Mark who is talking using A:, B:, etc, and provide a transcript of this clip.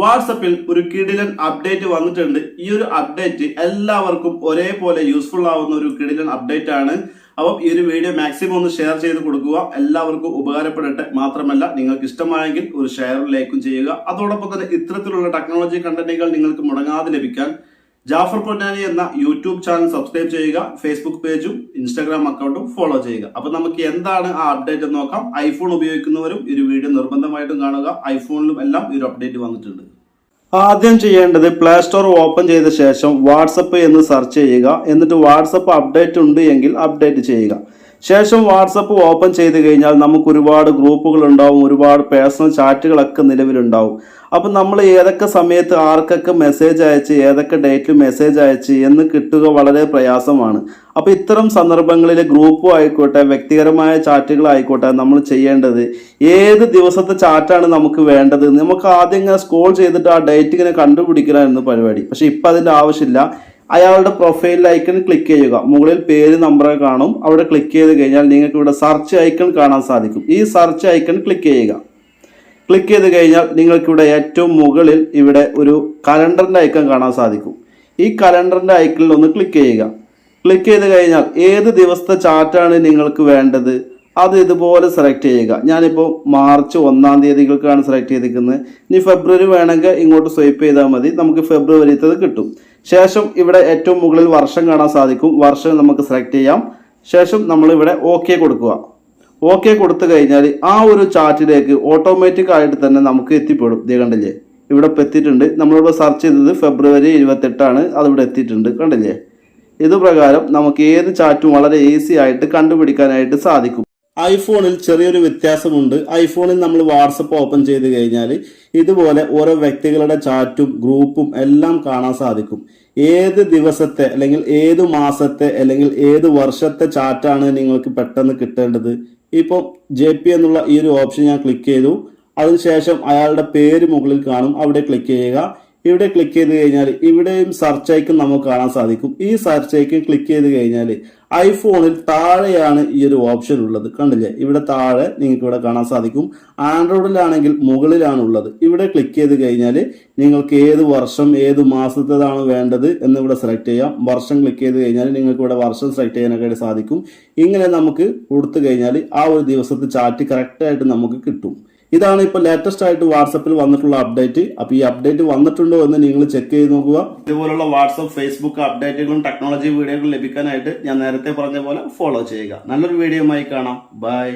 A: വാട്സപ്പിൽ ഒരു കിടിലൻ അപ്ഡേറ്റ് വന്നിട്ടുണ്ട്. ഈ ഒരു അപ്ഡേറ്റ് എല്ലാവർക്കും ഒരേപോലെ യൂസ്ഫുൾ ആവുന്ന ഒരു കിടിലൻ അപ്ഡേറ്റ് ആണ്. അപ്പം ഈ ഒരു വീഡിയോ മാക്സിമം ഒന്ന് ഷെയർ ചെയ്ത് കൊടുക്കുക. എല്ലാവർക്കും ഉപകാരപ്പെടട്ടെ. മാത്രമല്ല നിങ്ങൾക്ക് ഇഷ്ടമായെങ്കിൽ ഒരു ഷെയർ ലൈക്കും ചെയ്യുക. അതോടൊപ്പം തന്നെ ഇത്തരത്തിലുള്ള ടെക്നോളജി കണ്ടന്റുകൾ നിങ്ങൾക്ക് മുടങ്ങാതെ ലഭിക്കാൻ ജാഫർ പൊന്നാനി എന്ന യൂട്യൂബ് ചാനൽ സബ്സ്ക്രൈബ് ചെയ്യുക ഫേസ്ബുക്ക് പേജും ഇൻസ്റ്റാഗ്രാം അക്കൗണ്ടും ഫോളോ ചെയ്യുക. അപ്പൊ നമുക്ക് എന്താണ് ആ അപ്ഡേറ്റ് നോക്കാം. ഐഫോൺ ഉപയോഗിക്കുന്നവരും ഒരു വീഡിയോ നിർബന്ധമായിട്ടും കാണുക. ഐഫോണിലും എല്ലാം ഒരു അപ്ഡേറ്റ് വന്നിട്ടുണ്ട്. ആദ്യം ചെയ്യേണ്ടത് പ്ലേ സ്റ്റോർ ഓപ്പൺ ചെയ്ത ശേഷം വാട്സപ്പ് എന്ന് സെർച്ച് ചെയ്യുക. എന്നിട്ട് വാട്സപ്പ് അപ്ഡേറ്റ് ഉണ്ട് എങ്കിൽ അപ്ഡേറ്റ് ചെയ്യുക. ശേഷം വാട്സപ്പ് ഓപ്പൺ ചെയ്ത് കഴിഞ്ഞാൽ നമുക്ക് ഒരുപാട് ഗ്രൂപ്പുകൾ ഉണ്ടാവും ഒരുപാട് പേഴ്സണൽ ചാറ്റുകളൊക്കെ നിലവിലുണ്ടാവും. അപ്പം നമ്മൾ ഏതൊക്കെ സമയത്ത് ആർക്കൊക്കെ മെസ്സേജ് അയച്ച് ഏതൊക്കെ ഡേറ്റിൽ മെസ്സേജ് അയച്ച് എന്ന് കിട്ടുക വളരെ പ്രയാസമാണ്. അപ്പോൾ ഇത്തരം സന്ദർഭങ്ങളിൽ ഗ്രൂപ്പും ആയിക്കോട്ടെ വ്യക്തിപരമായ ചാറ്റുകളായിക്കോട്ടെ നമ്മൾ ചെയ്യേണ്ടത് ഏത് ദിവസത്തെ ചാറ്റാണ് നമുക്ക് വേണ്ടത്? നമുക്ക് ആദ്യം ഇങ്ങനെ സ്കോൾ ചെയ്തിട്ട് ആ ഡേറ്റ് ഇങ്ങനെ കണ്ടുപിടിക്കലായിരുന്നു പരിപാടി. പക്ഷേ ഇപ്പം അതിന്റെ ആവശ്യമില്ല. അയാളുടെ പ്രൊഫൈൽ ഐക്കൺ ക്ലിക്ക് ചെയ്യുക. മുകളിൽ പേര് നമ്പർ കാണും. അവിടെ ക്ലിക്ക് ചെയ്ത് കഴിഞ്ഞാൽ നിങ്ങൾക്ക് ഇവിടെ സെർച്ച് ഐക്കൺ കാണാൻ സാധിക്കും. ഈ സെർച്ച് ഐക്കൺ ക്ലിക്ക് ചെയ്യുക. ക്ലിക്ക് ചെയ്ത് കഴിഞ്ഞാൽ നിങ്ങൾക്കിവിടെ ഏറ്റവും മുകളിൽ ഇവിടെ ഒരു കലണ്ടറിന്റെ ഐക്കൺ കാണാൻ സാധിക്കും. ഈ കലണ്ടറിന്റെ ഐക്കണിൽ ഒന്ന് ക്ലിക്ക് ചെയ്യുക. ക്ലിക്ക് ചെയ്ത് കഴിഞ്ഞാൽ ഏത് ദിവസത്തെ ചാറ്റാണ് നിങ്ങൾക്ക് വേണ്ടത്? അത് ഇതുപോലെ സെലക്ട് ചെയ്യുക. ഞാനിപ്പോൾ മാർച്ച് ഒന്നാം തീയതികൾക്കാണ് സെലക്ട് ചെയ്തിരിക്കുന്നത്. ഇനി ഫെബ്രുവരി വേണമെങ്കിൽ ഇങ്ങോട്ട് സ്വൈപ്പ് ചെയ്താൽ മതി. നമുക്ക് ഫെബ്രുവരിത്തത് കിട്ടും. ശേഷം ഇവിടെ ഏറ്റവും മുകളിൽ വർഷം കാണാൻ സാധിക്കും. വർഷം നമുക്ക് സെലക്ട് ചെയ്യാം. ശേഷം നമ്മളിവിടെ ഓക്കെ കൊടുക്കുക. ഓക്കെ കൊടുത്തു കഴിഞ്ഞാൽ ആ ഒരു ചാറ്റിലേക്ക് ഓട്ടോമാറ്റിക് ആയിട്ട് തന്നെ നമുക്ക് എത്തിപ്പെടും. ദേ കണ്ടില്ലേ? ഇവിടെ എത്തിയിട്ടുണ്ട്. നമ്മളിവിടെ സെർച്ച് ചെയ്തത് ഫെബ്രുവരി ഇരുപത്തെട്ടാണ്. അതിവിടെ എത്തിയിട്ടുണ്ട്. കണ്ടില്ലേ? ഇതുപ്രകാരം നമുക്ക് ഏത് ചാറ്റും വളരെ ഈസി ആയിട്ട് കണ്ടുപിടിക്കാനായിട്ട് സാധിക്കും. ഐഫോണിൽ ചെറിയൊരു വ്യത്യാസമുണ്ട്. ഐഫോണിൽ നമ്മൾ വാട്സപ്പ് ഓപ്പൺ ചെയ്ത് കഴിഞ്ഞാൽ ഇതുപോലെ ഓരോ വ്യക്തികളുടെ ചാറ്റും ഗ്രൂപ്പും എല്ലാം കാണാൻ സാധിക്കും. ഏത് ദിവസത്തെ അല്ലെങ്കിൽ ഏത് മാസത്തെ അല്ലെങ്കിൽ ഏത് വർഷത്തെ ചാറ്റാണ് നിങ്ങൾക്ക് പെട്ടെന്ന് കിട്ടേണ്ടത്? ഇപ്പോൾ ജെ പി എന്നുള്ള ഈ ഒരു ഓപ്ഷൻ ഞാൻ ക്ലിക്ക് ചെയ്തു. അതിനുശേഷം അയാളുടെ പേര് മുകളിൽ കാണും. അവിടെ ക്ലിക്ക് ചെയ്യുക. ഇവിടെ ക്ലിക്ക് ചെയ്ത് കഴിഞ്ഞാൽ ഇവിടെയും സെർച്ച് ഐക്കൺ നമുക്ക് കാണാൻ സാധിക്കും. ഈ സെർച്ച് ഐക്കൺ ക്ലിക്ക് ചെയ്ത് കഴിഞ്ഞാൽ ഐഫോണിൽ താഴെയാണ് ഈ ഒരു ഓപ്ഷൻ ഉള്ളത്. കണ്ടില്ലേ? ഇവിടെ താഴെ നിങ്ങൾക്ക് ഇവിടെ കാണാൻ സാധിക്കും. ആൻഡ്രോയിഡിലാണെങ്കിൽ മുകളിലാണ് ഉള്ളത്. ഇവിടെ ക്ലിക്ക് ചെയ്ത് കഴിഞ്ഞാൽ നിങ്ങൾക്ക് ഏത് വർഷം ഏത് മാസത്തേതാണ് വേണ്ടത് എന്ന് ഇവിടെ സെലക്ട് ചെയ്യാം. വർഷം ക്ലിക്ക് ചെയ്ത് കഴിഞ്ഞാൽ നിങ്ങൾക്ക് ഇവിടെ വർഷം സെലക്ട് ചെയ്യാനൊക്കെ സാധിക്കും. ഇങ്ങനെ നമുക്ക് കൊടുത്തു കഴിഞ്ഞാൽ ആ ഒരു ദിവസത്തെ ചാറ്റ് കറക്റ്റായിട്ട് നമുക്ക് കിട്ടും. ഇതാണ് ഇപ്പോൾ ലേറ്റസ്റ്റ് ആയിട്ട് വാട്സപ്പിൽ വന്നിട്ടുള്ള അപ്ഡേറ്റ് അപ്പൊ ഈ അപ്ഡേറ്റ് വന്നിട്ടുണ്ടോ എന്ന് നിങ്ങൾ ചെക്ക് ചെയ്ത് നോക്കുക. ഇതുപോലുള്ള വാട്സപ്പ് ഫേസ്ബുക്ക് അപ്ഡേറ്റുകളും ടെക്നോളജി വീഡിയോകളും ലഭിക്കാനായിട്ട് ഞാൻ നേരത്തെ പറഞ്ഞ പോലെ ഫോളോ ചെയ്യുക. നല്ലൊരു വീഡിയോയുമായി കാണാം. ബൈ